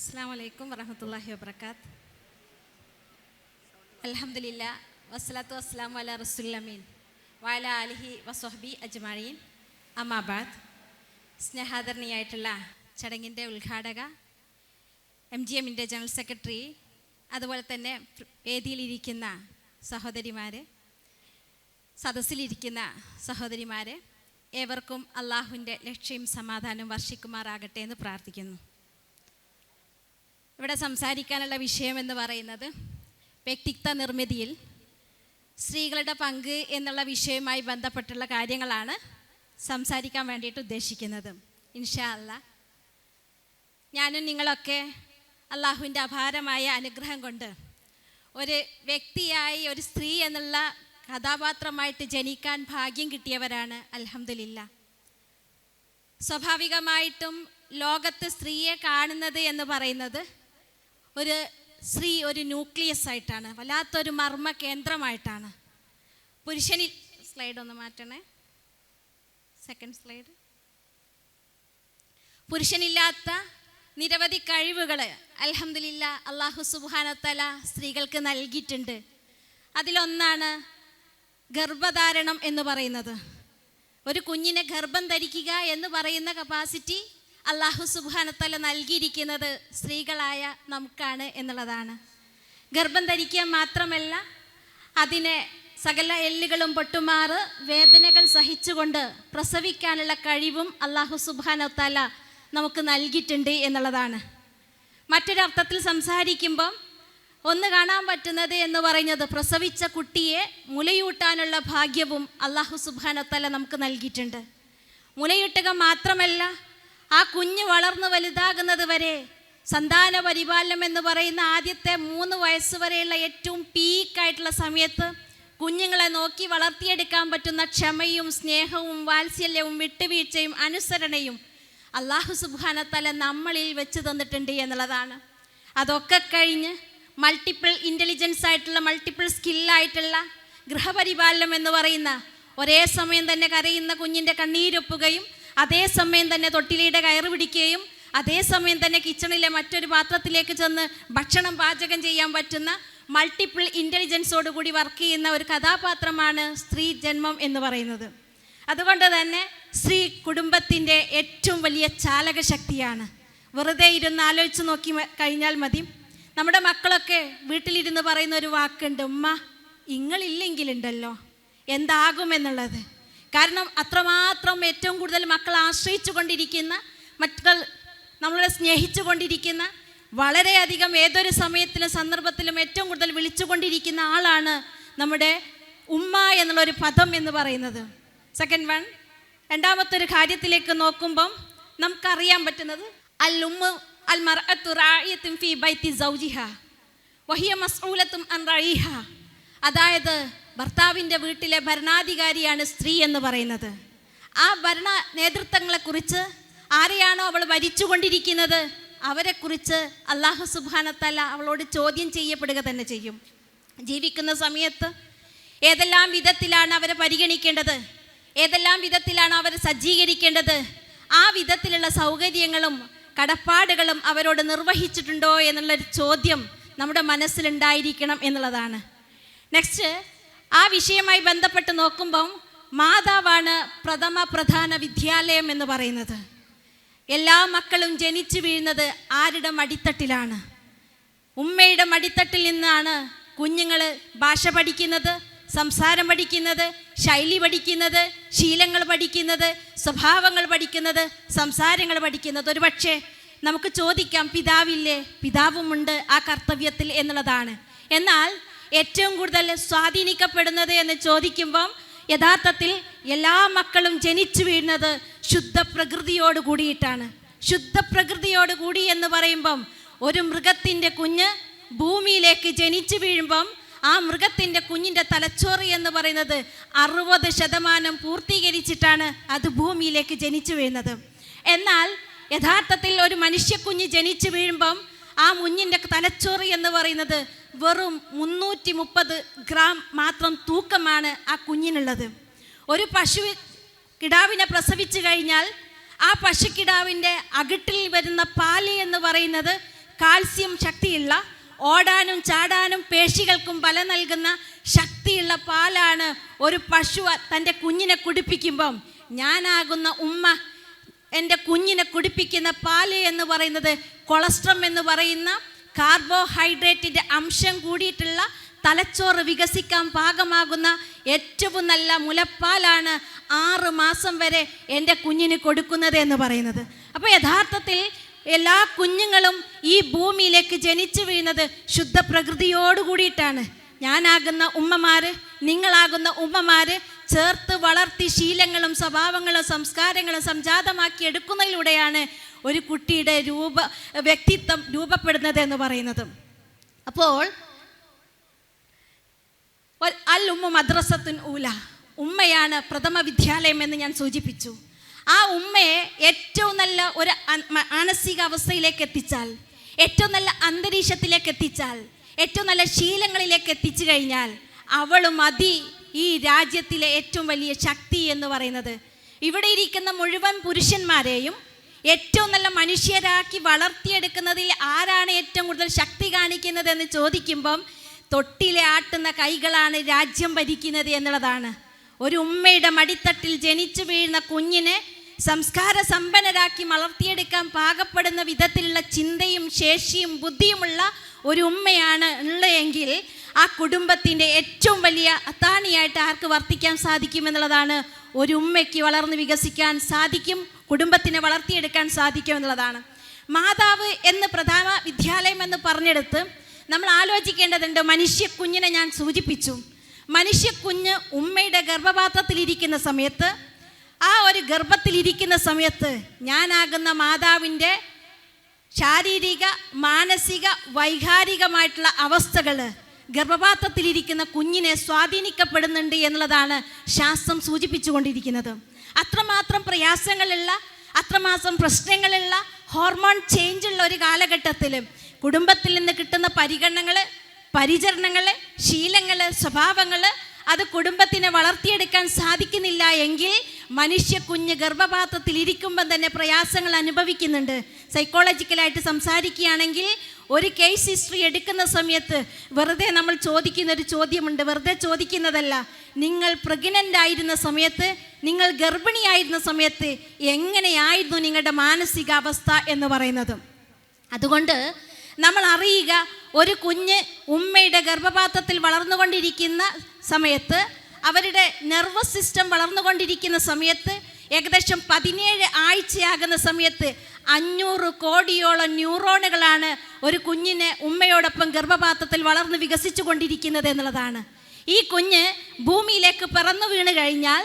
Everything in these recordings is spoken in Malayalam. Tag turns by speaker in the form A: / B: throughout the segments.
A: അസ്സാം വലൈക്കും വറഹമത്തല്ലാഹി വബർക്കാത്ത് അലഹമില്ല വസ്സലാത്തു വസ്സലാം വല റസുല്ലമീൻ വാല അലിഹി വസ്വഹബി അജ്മാഴീൻ അമാബാദ് സ്നേഹാദരണിയായിട്ടുള്ള ചടങ്ങിന്റെ ഉദ്ഘാടക എം ജി എമ്മിന്റെ ജനറൽ സെക്രട്ടറി അതുപോലെ തന്നെ വേദിയിലിരിക്കുന്ന സഹോദരിമാർ സദസ്സിലിരിക്കുന്ന സഹോദരിമാർ ഏവർക്കും അള്ളാഹുവിന്റെ ലക്ഷ്യം സമാധാനം വർഷിക്കുമാറാകട്ടെ എന്ന് പ്രാർത്ഥിക്കുന്നു. ഇവിടെ സംസാരിക്കാനുള്ള വിഷയം എന്ന് പറയുന്നത് വ്യക്തിത്വ നിർമ്മിതിയിൽ സ്ത്രീകളുടെ പങ്ക് എന്നുള്ള വിഷയവുമായി ബന്ധപ്പെട്ടുള്ള കാര്യങ്ങളാണ് സംസാരിക്കാൻ വേണ്ടിയിട്ട് ഉദ്ദേശിക്കുന്നത്. ഇൻഷാ അല്ല ഞാനും നിങ്ങളൊക്കെ അള്ളാഹുവിന്റെ അപാരമായ അനുഗ്രഹം കൊണ്ട് ഒരു വ്യക്തിയായി ഒരു സ്ത്രീ എന്നുള്ള കഥാപാത്രമായിട്ട് ജനിക്കാൻ ഭാഗ്യം കിട്ടിയവരാണ് അലഹമില്ല സ്വാഭാവികമായിട്ടും ലോകത്ത് സ്ത്രീയെ കാണുന്നത് എന്ന് പറയുന്നത് ഒരു സ്ത്രീ ഒരു ന്യൂക്ലിയസ് ആയിട്ടാണ് വല്ലാത്തൊരു മർമ്മ കേന്ദ്രമായിട്ടാണ്. പുരുഷനിൽ സ്ലൈഡ് ഒന്ന് മാറ്റണേ. സെക്കൻഡ് സ്ലൈഡ് പുരുഷനില്ലാത്ത നിരവധി കഴിവുകൾ അലഹമില്ല അള്ളാഹു സുബാനത്തല സ്ത്രീകൾക്ക് നൽകിയിട്ടുണ്ട്. അതിലൊന്നാണ് ഗർഭധാരണം എന്ന് പറയുന്നത്. ഒരു കുഞ്ഞിനെ ഗർഭം ധരിക്കുക എന്ന് പറയുന്ന കപ്പാസിറ്റി അള്ളാഹു സുബാനത്തല നൽകിയിരിക്കുന്നത് സ്ത്രീകളായ നമുക്കാണ് എന്നുള്ളതാണ്. ഗർഭം ധരിക്കുക മാത്രമല്ല അതിനെ സകല എല്ലുകളും പൊട്ടുമാറ് വേദനകൾ സഹിച്ചുകൊണ്ട് പ്രസവിക്കാനുള്ള കഴിവും അള്ളാഹു സുബാനത്തല നമുക്ക് നൽകിയിട്ടുണ്ട് എന്നുള്ളതാണ്. മറ്റൊരർത്ഥത്തിൽ സംസാരിക്കുമ്പം ഒന്ന് കാണാൻ പറ്റുന്നത് എന്ന് പറയുന്നത് പ്രസവിച്ച കുട്ടിയെ മുലയൂട്ടാനുള്ള ഭാഗ്യവും അള്ളാഹു സുബാനത്തല നമുക്ക് നൽകിയിട്ടുണ്ട്. മുലയൂട്ടുക മാത്രമല്ല ആ കുഞ്ഞ് വളർന്നു വലുതാകുന്നത് വരെ സന്താന പരിപാലനം എന്ന് പറയുന്ന ആദ്യത്തെ മൂന്ന് വയസ്സ് വരെയുള്ള ഏറ്റവും പീക്കായിട്ടുള്ള സമയത്ത് കുഞ്ഞുങ്ങളെ നോക്കി വളർത്തിയെടുക്കാൻ പറ്റുന്ന ക്ഷമയും സ്നേഹവും വാത്സല്യവും വിട്ടുവീഴ്ചയും അനുസരണയും അള്ളാഹു സുബാനത്തല നമ്മളിൽ വെച്ച് തന്നിട്ടുണ്ട് എന്നുള്ളതാണ്. അതൊക്കെ കഴിഞ്ഞ് മൾട്ടിപ്പിൾ ഇന്റലിജൻസ് ആയിട്ടുള്ള മൾട്ടിപ്പിൾ സ്കില്ലായിട്ടുള്ള ഗൃഹപരിപാലനം എന്ന് പറയുന്ന ഒരേ സമയം തന്നെ കരയുന്ന കുഞ്ഞിന്റെ കണ്ണീരൊപ്പുകയും അതേസമയം തന്നെ തൊട്ടിലിയുടെ കയറ് പിടിക്കുകയും അതേസമയം തന്നെ കിച്ചണിലെ മറ്റൊരു പാത്രത്തിലേക്ക് ചെന്ന് ഭക്ഷണം പാചകം ചെയ്യാൻ പറ്റുന്ന മൾട്ടിപ്പിൾ ഇന്റലിജൻസോടുകൂടി വർക്ക് ചെയ്യുന്ന ഒരു കഥാപാത്രമാണ് സ്ത്രീ ജന്മം എന്ന് പറയുന്നത്. അതുകൊണ്ട് തന്നെ സ്ത്രീ കുടുംബത്തിന്റെ ഏറ്റവും വലിയ ചാലക ശക്തിയാണ് വെറുതെ ഇരുന്ന് ആലോചിച്ച് നോക്കി കഴിഞ്ഞാൽ മതി. നമ്മുടെ മക്കളൊക്കെ വീട്ടിലിരുന്ന് പറയുന്ന ഒരു വാക്കുണ്ട് ഉമ്മ ഇങ്ങളില്ലെങ്കിലുണ്ടല്ലോ. എന്താകുമെന്നുള്ളത്? കാരണം അത്രമാത്രം ഏറ്റവും കൂടുതൽ മക്കൾ ആശ്രയിച്ചു കൊണ്ടിരിക്കുന്ന മക്കൾ നമ്മളെ സ്നേഹിച്ചു കൊണ്ടിരിക്കുന്ന വളരെയധികം ഏതൊരു സമയത്തിലും സന്ദർഭത്തിലും ഏറ്റവും കൂടുതൽ വിളിച്ചുകൊണ്ടിരിക്കുന്ന ആളാണ് നമ്മുടെ ഉമ്മ എന്നുള്ളൊരു പദം എന്ന് പറയുന്നത്. സെക്കൻഡ് വൺ രണ്ടാമത്തെ ഒരു കാര്യത്തിലേക്ക് നോക്കുമ്പം നമുക്കറിയാൻ പറ്റുന്നത് അൽ ഉമ്മ അൽ മർഅത്തു റായിയത്തും ഫി ബൈത്തി സൗജിഹ വഹിയ മസ്ഊലത്തും അൻ റഈഹ. അതായത് ഭർത്താവിന്റെ വീട്ടിലെ ഭരണാധികാരിയാണ് സ്ത്രീ എന്ന് പറയുന്നത്. ആ ഭരണ നേതൃത്വങ്ങളെക്കുറിച്ച് ആരെയാണോ അവൾ ഭരിച്ചുകൊണ്ടിരിക്കുന്നത് അവരെക്കുറിച്ച് അള്ളാഹു സുബാനത്തല്ല അവളോട് ചോദ്യം ചെയ്യപ്പെടുക തന്നെ ചെയ്യും. ജീവിക്കുന്ന സമയത്ത് ഏതെല്ലാം വിധത്തിലാണ് അവരെ പരിഗണിക്കേണ്ടത് ഏതെല്ലാം വിധത്തിലാണ് അവരെ സജ്ജീകരിക്കേണ്ടത് ആ വിധത്തിലുള്ള സൗകര്യങ്ങളും കടപ്പാടുകളും അവരോട് നിർവഹിച്ചിട്ടുണ്ടോ എന്നുള്ളൊരു ചോദ്യം നമ്മുടെ മനസ്സിലുണ്ടായിരിക്കണം എന്നുള്ളതാണ്. നെക്സ്റ്റ് ആ വിഷയമായി ബന്ധപ്പെട്ട് നോക്കുമ്പം മാതാവാണ് പ്രഥമ പ്രധാന വിദ്യാലയം എന്ന് പറയുന്നത്. എല്ലാ മക്കളും ജനിച്ചു വീഴുന്നത് ആരുടെ മടിത്തട്ടിലാണ്? ഉമ്മയുടെ മടിത്തട്ടിൽ നിന്നാണ് കുഞ്ഞുങ്ങൾ ഭാഷ പഠിക്കുന്നത് സംസാരം പഠിക്കുന്നത് ശൈലി പഠിക്കുന്നത് ശീലങ്ങൾ പഠിക്കുന്നത് സ്വഭാവങ്ങൾ പഠിക്കുന്നത് സംസാരങ്ങൾ പഠിക്കുന്നത്. ഒരു പക്ഷേ നമുക്ക് ചോദിക്കാം പിതാവില്ലേ? പിതാവുമുണ്ട് ആ കർത്തവ്യത്തിൽ എന്നുള്ളതാണ്. എന്നാൽ ഏറ്റവും കൂടുതൽ സ്വാധീനിക്കപ്പെടുന്നത് എന്ന് ചോദിക്കുമ്പം യഥാർത്ഥത്തിൽ എല്ലാ മക്കളും ജനിച്ചു വീഴുന്നത് ശുദ്ധ പ്രകൃതിയോട് കൂടിയിട്ടാണ്. ശുദ്ധ പ്രകൃതിയോട് കൂടി എന്ന് പറയുമ്പം ഒരു മൃഗത്തിന്റെ കുഞ്ഞ് ഭൂമിയിലേക്ക് ജനിച്ചു വീഴുമ്പം ആ മൃഗത്തിന്റെ കുഞ്ഞിന്റെ തലച്ചോറ് എന്ന് പറയുന്നത് അറുപത് ശതമാനം പൂർത്തീകരിച്ചിട്ടാണ് അത് ഭൂമിയിലേക്ക് ജനിച്ചു വീഴുന്നത്. എന്നാൽ യഥാർത്ഥത്തിൽ ഒരു മനുഷ്യക്കുഞ്ഞ് ജനിച്ചു വീഴുമ്പം ആ മുഞ്ഞിന്റെ തലച്ചോറ് എന്ന് പറയുന്നത് വെറും മുന്നൂറ്റി മുപ്പത് ഗ്രാം മാത്രം തൂക്കമാണ് ആ കുഞ്ഞിനുള്ളത്. ഒരു പശു കിടാവിനെ പ്രസവിച്ചു കഴിഞ്ഞാൽ ആ പശുക്കിടാവിന്റെ അകിട്ടിൽ വരുന്ന പാൽ എന്ന് പറയുന്നത് കാൽസ്യം ശക്തിയുള്ള ഓടാനും ചാടാനും പേശികൾക്കും ബലം നൽകുന്ന ശക്തിയുള്ള പാലാണ് ഒരു പശു തന്റെ കുഞ്ഞിനെ കുടിപ്പിക്കുമ്പം ഞാനാകുന്ന ഉമ്മ എന്റെ കുഞ്ഞിനെ കുടിപ്പിക്കുന്ന പാൽ എന്ന് പറയുന്നത് കൊളസ്ട്രം എന്ന് പറയുന്ന കാർബോഹൈഡ്രേറ്റിന്റെ അംശം കൂടിയിട്ടുള്ള തലച്ചോറ് വികസിക്കാൻ പാകമാകുന്ന ഏറ്റവും നല്ല മുലപ്പാലാണ് ആറ് മാസം വരെ എന്റെ കുഞ്ഞിന് കൊടുക്കുന്നത് എന്ന് പറയുന്നത്. അപ്പോൾ യഥാർത്ഥത്തിൽ എല്ലാ കുഞ്ഞുങ്ങളും ഈ ഭൂമിയിലേക്ക് ജനിച്ചു വീഴുന്നത് ശുദ്ധ പ്രകൃതിയോട് കൂടിയിട്ടാണ്. ഞാനാകുന്ന ഉമ്മമാർ നിങ്ങളാകുന്ന ഉമ്മമാർ ചേർത്ത് വളർത്തി ശീലങ്ങളും സ്വഭാവങ്ങളും സംസ്കാരങ്ങളും സംജാതമാക്കി എടുക്കുന്നതിലൂടെയാണ് ഒരു കുട്ടിയുടെ രൂപ വ്യക്തിത്വം രൂപപ്പെടുന്നത് എന്ന് പറയുന്നത്. അപ്പോൾ അൽ ഉമ്മ മദ്രസത്തുൻ ഊല ഉമ്മയാണ് പ്രഥമ വിദ്യാലയം എന്ന് ഞാൻ സൂചിപ്പിച്ചു. ആ ഉമ്മയെ ഏറ്റവും നല്ല ഒരു മാനസിക അവസ്ഥയിലേക്ക് എത്തിച്ചാൽ ഏറ്റവും നല്ല അന്തരീക്ഷത്തിലേക്ക് എത്തിച്ചാൽ ഏറ്റവും നല്ല ശീലങ്ങളിലേക്ക് എത്തിച്ചു കഴിഞ്ഞാൽ അവൾ മതി ഈ രാജ്യത്തിലെ ഏറ്റവും വലിയ ശക്തി എന്ന് പറയുന്നത്. ഇവിടെ ഇരിക്കുന്ന മുഴുവൻ പുരുഷന്മാരെയും ഏറ്റവും നല്ല മനുഷ്യരാക്കി വളർത്തിയെടുക്കുന്നതിൽ ആരാണ് ഏറ്റവും കൂടുതൽ ശക്തി കാണിക്കുന്നത് എന്ന് ചോദിക്കുമ്പം തൊട്ടിലെ ആട്ടുന്ന കൈകളാണ് രാജ്യം ഭരിക്കുന്നത് എന്നുള്ളതാണ്. ഒരു ഉമ്മയുടെ മടിത്തട്ടിൽ ജനിച്ചു വീഴുന്ന കുഞ്ഞിനെ സംസ്കാര സമ്പന്നരാക്കി വളർത്തിയെടുക്കാൻ പാകപ്പെടുന്ന വിധത്തിലുള്ള ചിന്തയും ശേഷിയും ബുദ്ധിയുമുള്ള ഒരു ഉമ്മയാണ് ഉള്ളതെങ്കിൽ ആ കുടുംബത്തിന്റെ ഏറ്റവും വലിയ അത്താണിയായിട്ട് ആർക്ക് വർത്തിക്കാൻ സാധിക്കും എന്നുള്ളതാണ് ഒരു ഉമ്മയ്ക്ക് വളർന്ന് വികസിക്കാൻ സാധിക്കും കുടുംബത്തിനെ വളർത്തിയെടുക്കാൻ സാധിക്കും എന്നുള്ളതാണ്. മാതാവ് എന്ന് പ്രധാന വിദ്യാലയം എന്ന് പറഞ്ഞെടുത്ത് നമ്മൾ ആലോചിക്കേണ്ടതുണ്ട് മനുഷ്യ കുഞ്ഞിനെ ഞാൻ സൂചിപ്പിച്ചു. മനുഷ്യ കുഞ്ഞ് ഉമ്മയുടെ ഗർഭപാത്രത്തിലിരിക്കുന്ന സമയത്ത് ആ ഒരു ഗർഭത്തിലിരിക്കുന്ന സമയത്ത് ഞാനാകുന്ന മാതാവിന്റെ ശാരീരിക മാനസിക വൈകാരികമായിട്ടുള്ള അവസ്ഥകൾ ഗർഭപാത്രത്തിലിരിക്കുന്ന കുഞ്ഞിനെ സ്വാധീനിക്കപ്പെടുന്നുണ്ട് എന്നുള്ളതാണ് ശാസ്ത്രം സൂചിപ്പിച്ചുകൊണ്ടിരിക്കുന്നത്. അത്രമാത്രം പ്രയാസങ്ങളുള്ള അത്രമാസം പ്രശ്നങ്ങളുള്ള ഹോർമോൺ ചേഞ്ച് ഉള്ള ഒരു കാലഘട്ടത്തിൽ കുടുംബത്തിൽ നിന്ന് കിട്ടുന്ന പരിഗണനകൾ പരിചരണങ്ങൾ ശീലങ്ങൾ സ്വഭാവങ്ങൾ അത് കുടുംബത്തിനെ വളർത്തിയെടുക്കാൻ സാധിക്കുന്നില്ല എങ്കിൽ മനുഷ്യ കുഞ്ഞ് ഗർഭപാത്രത്തിൽ ഇരിക്കുമ്പം തന്നെ പ്രയാസങ്ങൾ അനുഭവിക്കുന്നുണ്ട്. സൈക്കോളജിക്കലായിട്ട് സംസാരിക്കുകയാണെങ്കിൽ ഒരു കേസ് ഹിസ്റ്ററി എടുക്കുന്ന സമയത്ത് വെറുതെ നമ്മൾ ചോദിക്കുന്ന ഒരു ചോദ്യമുണ്ട് വെറുതെ ചോദിക്കുന്നതല്ല. നിങ്ങൾ പ്രഗ്നന്റ് ആയിരുന്ന സമയത്ത് നിങ്ങൾ ഗർഭിണിയായിരുന്ന സമയത്ത് എങ്ങനെയായിരുന്നു നിങ്ങളുടെ മാനസികാവസ്ഥ എന്ന് പറയുന്നത്. അതുകൊണ്ട് നമ്മൾ അറിയുക ഒരു കുഞ്ഞ് ഉമ്മയുടെ ഗർഭപാത്രത്തിൽ വളർന്നുകൊണ്ടിരിക്കുന്ന സമയത്ത് അവരുടെ നെർവസ് സിസ്റ്റം വളർന്നുകൊണ്ടിരിക്കുന്ന സമയത്ത് ഏകദേശം പതിനേഴ് ആഴ്ചയാകുന്ന സമയത്ത് അഞ്ഞൂറ് കോടിയോളം ന്യൂറോണുകളാണ് ഒരു കുഞ്ഞിനെ ഉമ്മയോടൊപ്പം ഗർഭപാത്രത്തിൽ വളർന്ന് വികസിച്ചു കൊണ്ടിരിക്കുന്നത് എന്നുള്ളതാണ്. ഈ കുഞ്ഞ് ഭൂമിയിലേക്ക് പിറന്നു വീണ് കഴിഞ്ഞാൽ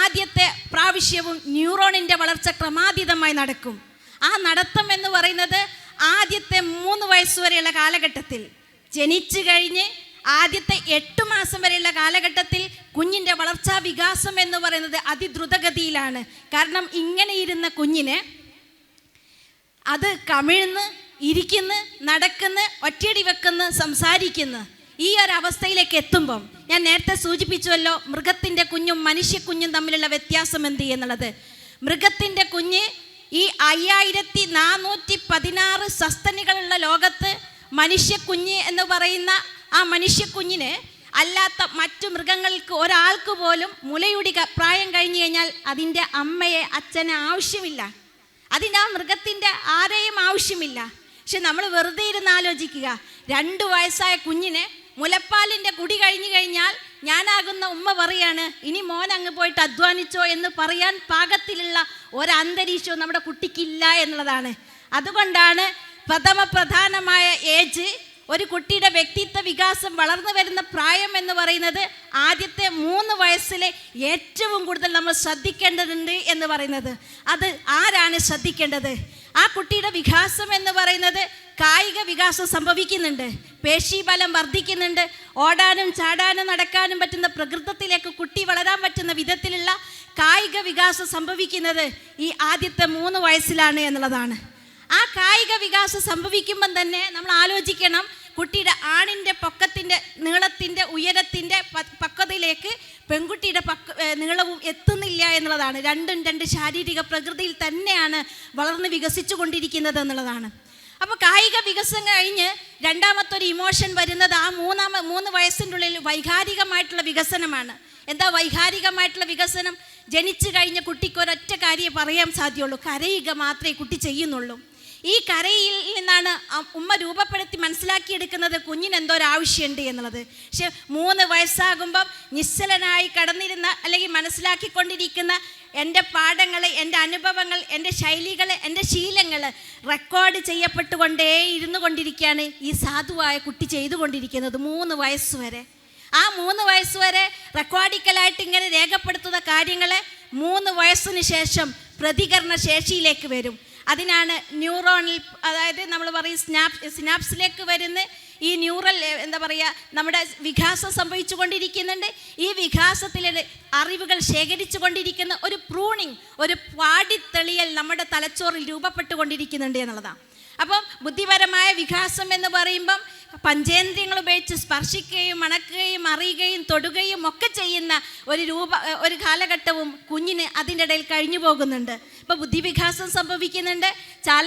A: ആദ്യത്തെ പ്രാവശ്യവും ന്യൂറോണിന്റെ വളർച്ച ക്രമാതീതമായി നടക്കും. ആ നടത്തം എന്ന് പറയുന്നത് ആദ്യത്തെ മൂന്ന് വയസ്സുവരെയുള്ള കാലഘട്ടത്തിൽ. ജനിച്ചു കഴിഞ്ഞ് ആദ്യത്തെ എട്ട് മാസം വരെയുള്ള കാലഘട്ടത്തിൽ കുഞ്ഞിന്റെ വളർച്ചാ വികാസം എന്ന് പറയുന്നത് അതിദ്രുതഗതിയിലാണ്. കാരണം ഇങ്ങനെ ഇരുന്ന കുഞ്ഞിന് അത് കമിഴ്ന്ന് ഇരിക്കുന്ന് നടക്കുന്ന് ഒറ്റയടി വെക്കുന്ന് സംസാരിക്കുന്നു. ഈ ഒരു അവസ്ഥയിലേക്ക് എത്തുമ്പം ഞാൻ നേരത്തെ സൂചിപ്പിച്ചുവല്ലോ മൃഗത്തിന്റെ കുഞ്ഞും മനുഷ്യ കുഞ്ഞും തമ്മിലുള്ള വ്യത്യാസം എന്ത് എന്നുള്ളത് മൃഗത്തിന്റെ കുഞ്ഞ് ഈ അയ്യായിരത്തി നാനൂറ്റി പതിനാറ് സസ്തനികളുള്ള ലോകത്ത് മനുഷ്യ കുഞ്ഞ് എന്ന് പറയുന്ന ആ മനുഷ്യക്കുഞ്ഞിന് അല്ലാത്ത മറ്റു മൃഗങ്ങൾക്ക് ഒരാൾക്ക് പോലും മുലയുടി പ്രായം കഴിഞ്ഞു കഴിഞ്ഞാൽ അതിന്റെ അമ്മയെ അച്ഛനെ ആവശ്യമില്ല. അതിന് ആ മൃഗത്തിന്റെ ആരെയും ആവശ്യമില്ല. പക്ഷെ നമ്മൾ വെറുതെ ഇരുന്ന് ആലോചിക്കുക. രണ്ട് വയസ്സായ കുഞ്ഞിനെ മുലപ്പാലിന്റെ കുടി കഴിഞ്ഞു കഴിഞ്ഞാൽ ഞാനാകുന്ന ഉമ്മ പറയാണ് ഇനി മോൻ അങ്ങ് പോയിട്ട് അധ്വാനിച്ചോ എന്ന് പറയാൻ പാകത്തിലുള്ള ഒരന്തരീക്ഷവും നമ്മുടെ കുട്ടിക്കില്ല എന്നുള്ളതാണ്. അതുകൊണ്ടാണ് പ്രഥമ പ്രധാനമായ ഏജ് ഒരു കുട്ടിയുടെ വ്യക്തിത്വ വികാസം വളർന്നു വരുന്ന പ്രായം എന്ന് പറയുന്നത് ആദ്യത്തെ മൂന്ന് വയസ്സിലെ ഏറ്റവും കൂടുതൽ നമ്മൾ ശ്രദ്ധിക്കേണ്ടതുണ്ട് എന്ന് പറയുന്നത്. അത് ആരാണ് ശ്രദ്ധിക്കേണ്ടത്? ആ കുട്ടിയുടെ വികാസം എന്ന് പറയുന്നത് കായിക വികാസം സംഭവിക്കുന്നുണ്ട്. പേശീബലം വർദ്ധിക്കുന്നുണ്ട്. ഓടാനും ചാടാനും നടക്കാനും പറ്റുന്ന പ്രകൃതത്തിലേക്ക് കുട്ടി വളരാൻ പറ്റുന്ന വിധത്തിലുള്ള കായിക വികാസം സംഭവിക്കുന്നത് ഈ ആദ്യത്തെ മൂന്ന് വയസ്സിലാണ് എന്നുള്ളതാണ്. ആ കായിക വികാസം സംഭവിക്കുമ്പം തന്നെ നമ്മൾ ആലോചിക്കണം കുട്ടിയുടെ ആണിന്റെ പൊക്കത്തിന്റെ നീളത്തിന്റെ ഉയരത്തിന്റെ പക്വതയിലേക്ക് പെൺകുട്ടിയുടെ പക്വ നീളവും എത്തുന്നില്ല എന്നുള്ളതാണ്. രണ്ടും രണ്ട് ശാരീരിക പ്രകൃതിയിൽ തന്നെയാണ് വളർന്ന് വികസിച്ചു കൊണ്ടിരിക്കുന്നത് എന്നുള്ളതാണ്. അപ്പോൾ കായിക വികസനം കഴിഞ്ഞ് രണ്ടാമത്തൊരു ഇമോഷൻ വരുന്നത് ആ മൂന്നാമ മൂന്ന് വയസ്സിന്റെ ഉള്ളിൽ വൈകാരികമായിട്ടുള്ള വികസനമാണ്. എന്താ വൈകാരികമായിട്ടുള്ള വികസനം? ജനിച്ചു കഴിഞ്ഞ കുട്ടിക്ക് ഒരൊറ്റ കാര്യം പറയാൻ സാധ്യമുള്ളൂ. കരയുക മാത്രമേ കുട്ടി ചെയ്യുന്നുള്ളൂ. ഈ കരയിൽ നിന്നാണ് ഉമ്മ രൂപപ്പെടുത്തി മനസ്സിലാക്കിയെടുക്കുന്നത് കുഞ്ഞിന് എന്തോ ഒരു എന്നുള്ളത്. പക്ഷെ മൂന്ന് വയസ്സാകുമ്പം നിശ്ചലനായി കടന്നിരുന്ന അല്ലെങ്കിൽ മനസ്സിലാക്കിക്കൊണ്ടിരിക്കുന്ന എന്റെ പാഠങ്ങൾ എന്റെ അനുഭവങ്ങൾ എന്റെ ശൈലികൾ എന്റെ ശീലങ്ങൾ റെക്കോർഡ് ചെയ്യപ്പെട്ടുകൊണ്ടേ ഇരുന്നു കൊണ്ടിരിക്കുകയാണ് ഈ സാധുവായ കുട്ടി ചെയ്തുകൊണ്ടിരിക്കുന്നത് മൂന്ന് വയസ്സ് വരെ. ആ മൂന്ന് വയസ്സ് വരെ റെക്കോർഡിക്കലായിട്ട് ഇങ്ങനെ രേഖപ്പെടുത്തുന്ന കാര്യങ്ങൾ മൂന്ന് വയസ്സിന് ശേഷം പ്രതികരണ ശേഷിയിലേക്ക് വരും. അതിനാണ് ന്യൂറോണിൽ അതായത് നമ്മൾ പറയും സ്നാപ് സിനാപ്സിലേക്ക് വരുന്ന ഈ ന്യൂറൽ എന്താ പറയുക നമ്മുടെ വികാസം സംഭവിച്ചു കൊണ്ടിരിക്കുന്നുണ്ട് ഈ വികാസത്തിലെ അറിവുകൾ ശേഖരിച്ചു കൊണ്ടിരിക്കുന്ന ഒരു പ്രൂണിങ് ഒരു പാടിത്തെളിയൽ നമ്മുടെ തലച്ചോറിൽ രൂപപ്പെട്ടുകൊണ്ടിരിക്കുന്നുണ്ട് എന്നുള്ളതാണ്. അപ്പം ബുദ്ധിപരമായ വികാസം എന്ന് പറയുമ്പം പഞ്ചേന്ദ്രിയങ്ങൾ ഉപയോഗിച്ച് സ്പർശിക്കുകയും മണക്കുകയും അറിയുകയും തൊടുകയും ഒക്കെ ചെയ്യുന്ന ഒരു രൂപ ഒരു കാലഘട്ടവും കുഞ്ഞിന് അതിന്റെ ഇടയിൽ കഴിഞ്ഞു പോകുന്നുണ്ട് ഇപ്പോൾ ബുദ്ധിവികാസം സംഭവിക്കുന്നുണ്ട് ചല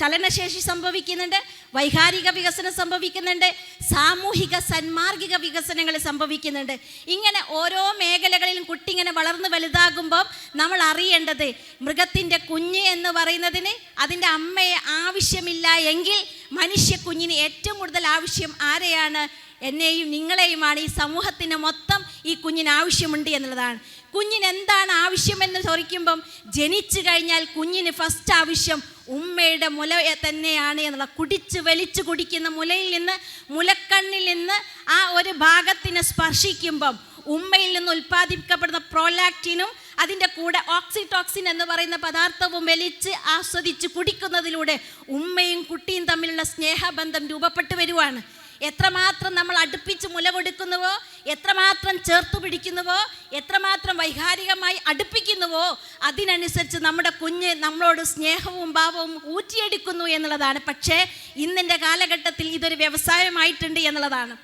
A: ചലനശേഷി സംഭവിക്കുന്നുണ്ട് വൈകാരിക വികസനം സംഭവിക്കുന്നുണ്ട് സാമൂഹിക സന്മാർഗിക വികസനങ്ങൾ സംഭവിക്കുന്നുണ്ട്. ഇങ്ങനെ ഓരോ മേഖലകളിലും കുട്ടി ഇങ്ങനെ വളർന്ന് വലുതാകുമ്പോൾ നമ്മൾ അറിയേണ്ടത് മൃഗത്തിന്റെ കുഞ്ഞ് എന്ന് പറയുന്നതിന് അതിന്റെ അമ്മയെ ആവശ്യമില്ല എങ്കിൽ മനുഷ്യ കുഞ്ഞിന് ഏറ്റവും കൂടുതൽ ആവശ്യം ആരെയാണ്? എന്നെയും നിങ്ങളെയുമാണ്. ഈ സമൂഹത്തിന് മൊത്തം ഈ കുഞ്ഞിന് ആവശ്യമുണ്ട് എന്നുള്ളതാണ്. കുഞ്ഞിന് എന്താണ് ആവശ്യമെന്ന് ചോദിക്കുമ്പം ജനിച്ചു കഴിഞ്ഞാൽ കുഞ്ഞിന് ഫസ്റ്റ് ആവശ്യം ഉമ്മയുടെ മുല തന്നെയാണ് എന്നുള്ള കുടിച്ച് വലിച്ചു കുടിക്കുന്ന മുലയിൽ നിന്ന് മുലക്കണ്ണിൽ നിന്ന് ആ ഒരു ഭാഗത്തിനെ സ്പർശിക്കുമ്പം ഉമ്മയിൽ നിന്ന് ഉൽപ്പാദിപ്പിക്കപ്പെടുന്ന പ്രോലാക്റ്റിനും അതിന്റെ കൂടെ ഓക്സിടോക്സിൻ എന്ന് പറയുന്ന പദാർത്ഥവും വലിച്ച് ആസ്വദിച്ച് കുടിക്കുന്നതിലൂടെ ഉമ്മയും കുട്ടിയും തമ്മിലുള്ള സ്നേഹബന്ധം രൂപപ്പെട്ടു വരുവാണ്. എത്രമാത്രം നമ്മൾ അടുപ്പിച്ച് മുല കൊടുക്കുന്നുവോ എത്രമാത്രം ചേർത്ത് പിടിക്കുന്നുവോ എത്രമാത്രം വൈകാരികമായി അടുപ്പിക്കുന്നുവോ അതിനനുസരിച്ച് നമ്മുടെ കുഞ്ഞ് നമ്മളോട് സ്നേഹവും ഭാവവും ഊറ്റിയെടുക്കുന്നു എന്നുള്ളതാണ്. പക്ഷേ ഇന്നിന്റെ കാലഘട്ടത്തിൽ ഇതൊരു വ്യവസായമായിട്ടുണ്ട് എന്നുള്ളതാണ്.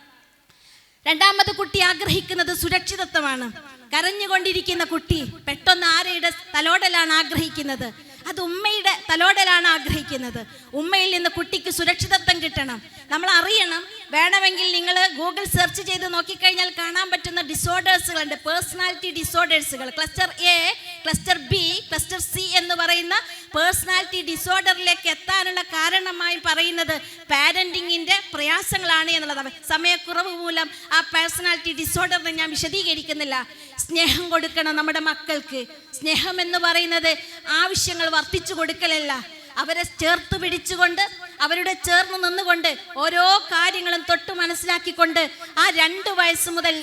A: രണ്ടാമത് കുട്ടി ആഗ്രഹിക്കുന്നത് സുരക്ഷിതത്വമാണ്. കരഞ്ഞുകൊണ്ടിരിക്കുന്ന കുട്ടി പെട്ടെന്ന് ആരുടെ തലോടലാണ് ആഗ്രഹിക്കുന്നത്? അത് ഉമ്മയുടെ തലോടലാണ് ആഗ്രഹിക്കുന്നത്. ഉമ്മയിൽ നിന്ന് കുട്ടിക്ക് സുരക്ഷിതത്വം കിട്ടണം. നമ്മൾ അറിയണം വേണമെങ്കിൽ നിങ്ങൾ ഗൂഗിൾ സെർച്ച് ചെയ്ത് നോക്കിക്കഴിഞ്ഞാൽ കാണാൻ പറ്റുന്ന ഡിസോർഡേഴ്സുകളുണ്ട് personality ഡിസോർഡേഴ്സുകൾ cluster A cluster B cluster C എന്ന് പറയുന്ന പേഴ്സണാലിറ്റി ഡിസോർഡറിലേക്ക് എത്താനുള്ള കാരണമായി പറയുന്നത് പാരന്റിങ്ങിന്റെ പ്രയാസങ്ങളാണ് എന്നുള്ളതാണ് സമയക്കുറവ് മൂലം ആ പേഴ്സണാലിറ്റി ഡിസോർഡറിനെ ഞാൻ വിശദീകരിക്കുന്നില്ല. സ്നേഹം കൊടുക്കണം നമ്മുടെ മക്കൾക്ക്. സ്നേഹം എന്ന് പറയുന്നത് ആവശ്യങ്ങൾ വർദ്ധിച്ചു കൊടുക്കലല്ല. അവരെ ചേർത്ത് പിടിച്ചുകൊണ്ട് അവരുടെ ചേർന്ന് നിന്നുകൊണ്ട് ഓരോ കാര്യങ്ങളും തൊട്ട് മനസ്സിലാക്കിക്കൊണ്ട് ആ രണ്ട് വയസ്സ് മുതൽ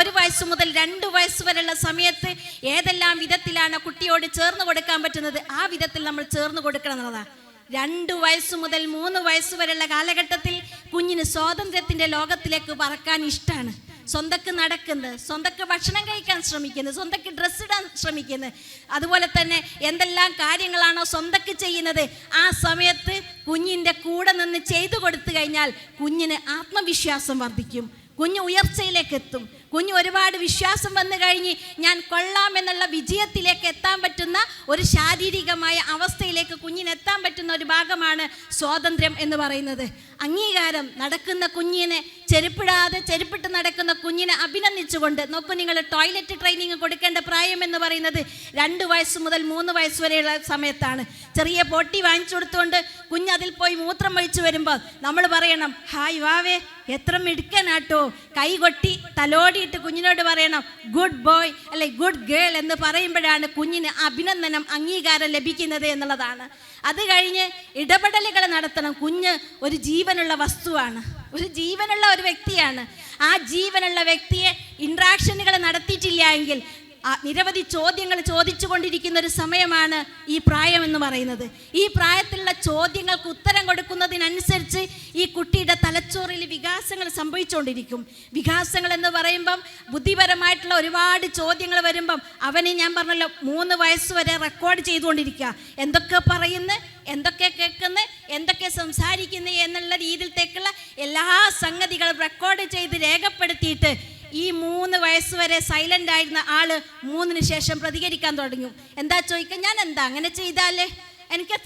A: ഒരു വയസ്സ് മുതൽ രണ്ട് വയസ്സ് വരെയുള്ള സമയത്ത് ഏതെല്ലാം വിധത്തിലാണ് കുട്ടിയോട് ചേർന്ന് കൊടുക്കാൻ പറ്റുന്നത് ആ വിധത്തിൽ നമ്മൾ ചേർന്ന് കൊടുക്കണം എന്നുള്ളതാണ് രണ്ട് വയസ്സ് മുതൽ മൂന്ന് വയസ്സ് വരെയുള്ള കാലഘട്ടത്തിൽ കുഞ്ഞിന് സ്വാതന്ത്ര്യത്തിന്റെ ലോകത്തിലേക്ക് പറക്കാൻ ഇഷ്ടമാണ് സ്വന്തക്ക് നടക്കുന്നത് സ്വന്തക്ക് ഭക്ഷണം കഴിക്കാൻ ശ്രമിക്കുന്നത് സ്വന്തക്ക് ഡ്രസ്സ് ഇടാൻ ശ്രമിക്കുന്നത് അതുപോലെ തന്നെ എന്തെല്ലാം കാര്യങ്ങളാണോ സ്വന്തക്ക് ചെയ്യുന്നത് ആ സമയത്ത് കുഞ്ഞിന്റെ കൂടെ നിന്ന് ചെയ്തു കൊടുത്തു കഴിഞ്ഞാൽ കുഞ്ഞിന് ആത്മവിശ്വാസം വർദ്ധിക്കും. കുഞ്ഞ് ഉയർച്ചയിലേക്ക് എത്തും. കുഞ്ഞ് ഒരുപാട് വിശ്വാസം വന്നു കഴിഞ്ഞ് ഞാൻ കൊള്ളാമെന്നുള്ള വിജയത്തിലേക്ക് എത്താൻ പറ്റുന്ന ഒരു ശാരീരികമായ അവസ്ഥയിലേക്ക് കുഞ്ഞിന് എത്താൻ പറ്റുന്ന ഒരു ഭാഗമാണ് സ്വാതന്ത്ര്യം എന്ന് പറയുന്നത്. അംഗീകാരം നടക്കുന്ന കുഞ്ഞിനെ ചെരുപ്പിടാതെ ചെരുപ്പിട്ട് നടക്കുന്ന കുഞ്ഞിനെ അഭിനന്ദിച്ചുകൊണ്ട് നോക്കൂ നിങ്ങൾ ടോയ്ലറ്റ് ട്രെയിനിങ് കൊടുക്കേണ്ട പ്രായം എന്ന് പറയുന്നത് രണ്ട് വയസ്സ് മുതൽ മൂന്ന് വയസ്സ് വരെയുള്ള സമയത്താണ്. ചെറിയ പൊട്ടി വാങ്ങിച്ചു കൊടുത്തുകൊണ്ട് കുഞ്ഞ് അതിൽ പോയി മൂത്രം ഒഴിച്ചു വരുമ്പോൾ നമ്മൾ പറയണം ഹായ് വാവേ എത്ര മിടുക്കനാട്ടോ. കൈകൊട്ടി തലോടിയിട്ട് കുഞ്ഞിനോട് പറയണം ഗുഡ് ബോയ് അല്ലെ ഗുഡ് ഗേൾ എന്ന് പറയുമ്പോഴാണ് കുഞ്ഞിന് അഭിനന്ദനം അംഗീകാരം ലഭിക്കുന്നത് എന്നുള്ളതാണ്. അത് കഴിഞ്ഞ് ഇടപെടലുകൾ നടത്തണം. കുഞ്ഞ് ഒരു ജീവനുള്ള വസ്തുവാണ്. ഒരു ജീവനുള്ള ഒരു വ്യക്തിയാണ്. ആ ജീവനുള്ള വ്യക്തിയെ ഇൻട്രാക്ഷനുകൾ നടത്തിയിട്ടില്ല എങ്കിൽ നിരവധി ചോദ്യങ്ങൾ ചോദിച്ചു കൊണ്ടിരിക്കുന്ന ഒരു സമയമാണ് ഈ പ്രായം എന്ന് പറയുന്നത്. ഈ പ്രായത്തിലുള്ള ചോദ്യങ്ങൾക്ക് ഉത്തരം കൊടുക്കുന്നതിനനുസരിച്ച് ഈ കുട്ടിയുടെ തലച്ചോറിൽ വികാസങ്ങൾ സംഭവിച്ചുകൊണ്ടിരിക്കും. വികാസങ്ങൾ എന്ന് പറയുമ്പം ബുദ്ധിപരമായിട്ടുള്ള ഒരുപാട് ചോദ്യങ്ങൾ വരുമ്പം അവനെ ഞാൻ പറഞ്ഞല്ലോ മൂന്ന് വയസ്സ് വരെ റെക്കോർഡ് ചെയ്തുകൊണ്ടിരിക്കുക. എന്തൊക്കെ പറയുന്നു എന്തൊക്കെ കേൾക്കുന്നു എന്തൊക്കെ സംസാരിക്കുന്നു എന്നുള്ള രീതിയിലത്തേക്കുള്ള എല്ലാ സംഗതികളും റെക്കോർഡ് ചെയ്ത് രേഖപ്പെടുത്തിയിട്ട് ഈ മൂന്ന് വയസ്സ് വരെ സൈലന്റ് ആയിരുന്ന ആൾ മൂന്നിന് ശേഷം പ്രതികരിക്കാൻ തുടങ്ങി. എന്താ ചോദിക്കുക ഞാൻ എന്താ അങ്ങനെ ചെയ്താലേ? എനിക്ക്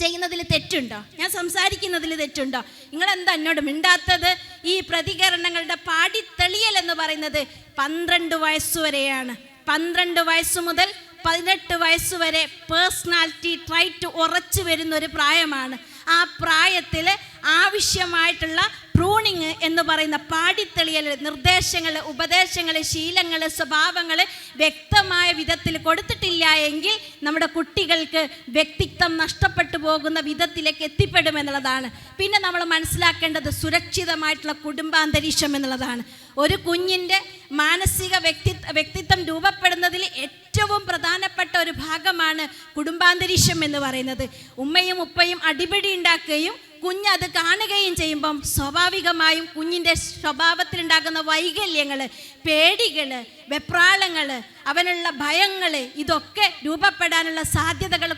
A: ചെയ്യുന്നതിൽ തെറ്റുണ്ടോ? ഞാൻ സംസാരിക്കുന്നതിൽ തെറ്റുണ്ടോ? നിങ്ങൾ എന്താ എന്നോട് മിണ്ടാത്തത്? ഈ പ്രതികരണങ്ങളുടെ പാടിത്തെളിയൽ എന്ന് പറയുന്നത് പന്ത്രണ്ട് വയസ്സുവരെയാണ് പന്ത്രണ്ട് വയസ്സ് മുതൽ പതിനെട്ട് വയസ്സ് വരെ പേഴ്സണാലിറ്റി ട്രൈറ്റ് ഉറച്ചു വരുന്ന ഒരു പ്രായമാണ്. ആ പ്രായത്തിൽ ആവശ്യമായിട്ടുള്ള പ്രൂണിങ് എന്ന് പറയുന്ന പാടിത്തെളിയൽ നിർദ്ദേശങ്ങൾ ഉപദേശങ്ങൾ ശീലങ്ങൾ സ്വഭാവങ്ങൾ വ്യക്തമായ വിധത്തിൽ കൊടുത്തിട്ടില്ല എങ്കിൽ നമ്മുടെ കുട്ടികൾക്ക് വ്യക്തിത്വം നഷ്ടപ്പെട്ടു പോകുന്ന വിധത്തിലേക്ക് എത്തിപ്പെടുമെന്നുള്ളതാണ് പിന്നെ നമ്മൾ മനസ്സിലാക്കേണ്ടത് സുരക്ഷിതമായിട്ടുള്ള കുടുംബാന്തരീക്ഷം എന്നുള്ളതാണ്. ഒരു കുഞ്ഞിന്റെ മാനസിക വ്യക്തി വ്യക്തിത്വം രൂപപ്പെടുന്നതിൽ ഏറ്റവും പ്രധാനപ്പെട്ട ഒരു ഭാഗമാണ് കുടുംബാന്തരീക്ഷം എന്ന് പറയുന്നത്. ഉമ്മയും ഉപ്പയും അടിപിടി ഉണ്ടാക്കുകയും കുഞ്ഞ് അത് കാണുകയും ചെയ്യുമ്പം സ്വാഭാവികമായും കുഞ്ഞിന്റെ സ്വഭാവത്തിലുണ്ടാകുന്ന വൈകല്യങ്ങൾ പേടികൾ വെപ്രാളങ്ങൾ അവനുള്ള ഭയങ്ങൾ ഇതൊക്കെ രൂപപ്പെടാനുള്ള സാധ്യതകൾ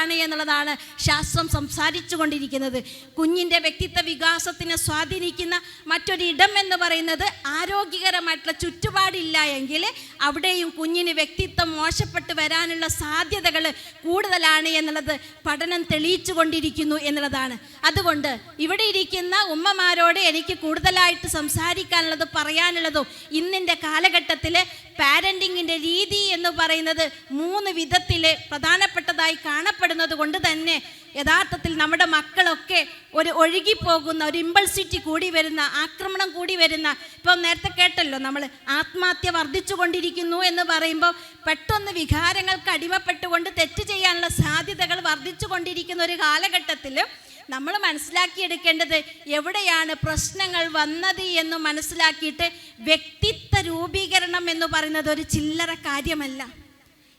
A: കൂടുതലാണ് എന്നുള്ളതാണ് ശാസ്ത്രം സംസാരിച്ചു കൊണ്ടിരിക്കുന്നത് കുഞ്ഞിന്റെ വ്യക്തിത്വ വികാസത്തിനെ സ്വാധീനിക്കുന്ന മറ്റൊരിടം എന്ന് പറയുന്നത് ആരോഗ്യകരമായിട്ടുള്ള ചുറ്റുപാടില്ല എങ്കിൽ അവിടെയും കുഞ്ഞിന് വ്യക്തിത്വം മോശപ്പെട്ട് വരാനുള്ള സാധ്യതകൾ കൂടുതലാണ് എന്നുള്ളത് പഠനം തെളിയിച്ചു കൊണ്ടിരിക്കുന്നു എന്നുള്ളതാണ്. അതുകൊണ്ട് ഇവിടെ ഇരിക്കുന്ന ഉമ്മമാരോട് എനിക്ക് കൂടുതലായിട്ട് സംസാരിക്കാനുള്ളത് പറയാനുള്ളതും ഇന്നിന്റെ കാലഘട്ടത്തിൽ പാരന്റിങ്ങിന്റെ രീതി എന്ന് പറയുന്നത് മൂന്ന് വിധത്തിൽ പ്രധാനപ്പെട്ടതായി കാണപ്പെടുന്നത് കൊണ്ട് തന്നെ യഥാർത്ഥത്തിൽ നമ്മുടെ മക്കളൊക്കെ ഒരു ഒഴുകിപ്പോകുന്ന ഒരു ഇമ്പൾസിറ്റി കൂടി വരുന്ന ആക്രമണം കൂടി വരുന്ന ഇപ്പം നേരത്തെ കേട്ടല്ലോ നമ്മൾ ആത്മഹത്യ വർദ്ധിച്ചു കൊണ്ടിരിക്കുന്നു എന്ന് പറയുമ്പോൾ പെട്ടെന്ന് വികാരങ്ങൾക്ക് അടിമപ്പെട്ടുകൊണ്ട് തെറ്റ് ചെയ്യാനുള്ള സാധ്യതകൾ വർദ്ധിച്ചു കൊണ്ടിരിക്കുന്ന ഒരു കാലഘട്ടത്തിൽ നമ്മൾ മനസ്സിലാക്കിയെടുക്കേണ്ടത് എവിടെയാണ് പ്രശ്നങ്ങൾ വന്നത് എന്ന് മനസ്സിലാക്കിയിട്ട് വ്യക്തിത്വ രൂപീകരണം എന്ന് പറയുന്നത് ഒരു ചില്ലറ കാര്യമല്ല.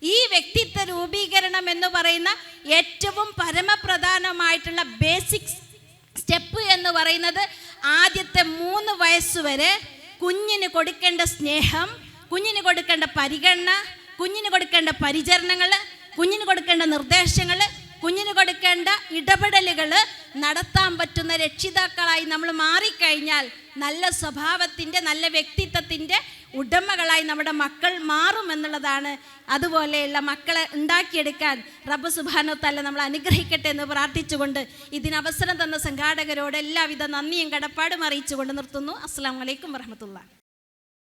A: ഈ വ്യക്തിത്വ രൂപീകരണം എന്ന് പറയുന്ന ഏറ്റവും പരമപ്രധാനമായിട്ടുള്ള ബേസിക് സ്റ്റെപ്പ് എന്ന് പറയുന്നത് ആദ്യത്തെ മൂന്ന് വയസ്സുവരെ കുഞ്ഞിന് കൊടുക്കേണ്ട സ്നേഹം കുഞ്ഞിന് കൊടുക്കേണ്ട പരിഗണന കുഞ്ഞിന് കൊടുക്കേണ്ട പരിചരണങ്ങൾ കുഞ്ഞിന് കൊടുക്കേണ്ട നിർദ്ദേശങ്ങൾ കുഞ്ഞിന് കൊടുക്കേണ്ട ഇടപെടലുകൾ നടത്താൻ പറ്റുന്ന രക്ഷിതാക്കളായി നമ്മൾ മാറിക്കഴിഞ്ഞാൽ നല്ല സ്വഭാവത്തിന്റെ നല്ല വ്യക്തിത്വത്തിന്റെ ഉടമകളായി നമ്മുടെ മക്കൾ മാറും എന്നുള്ളതാണ്. അതുപോലെയുള്ള മക്കളെ ഉണ്ടാക്കിയെടുക്കാൻ റബ്ബ് സുബാനോത്തല്ല നമ്മൾ അനുഗ്രഹിക്കട്ടെ എന്ന് പ്രാർത്ഥിച്ചുകൊണ്ട് ഇതിനവസരം തന്ന സംഘാടകരോട് എല്ലാവിധ നന്ദിയും കടപ്പാടും അറിയിച്ചുകൊണ്ട് നിർത്തുന്നു. അസ്സാം വലൈക്കും വർഹമത്തുള്ള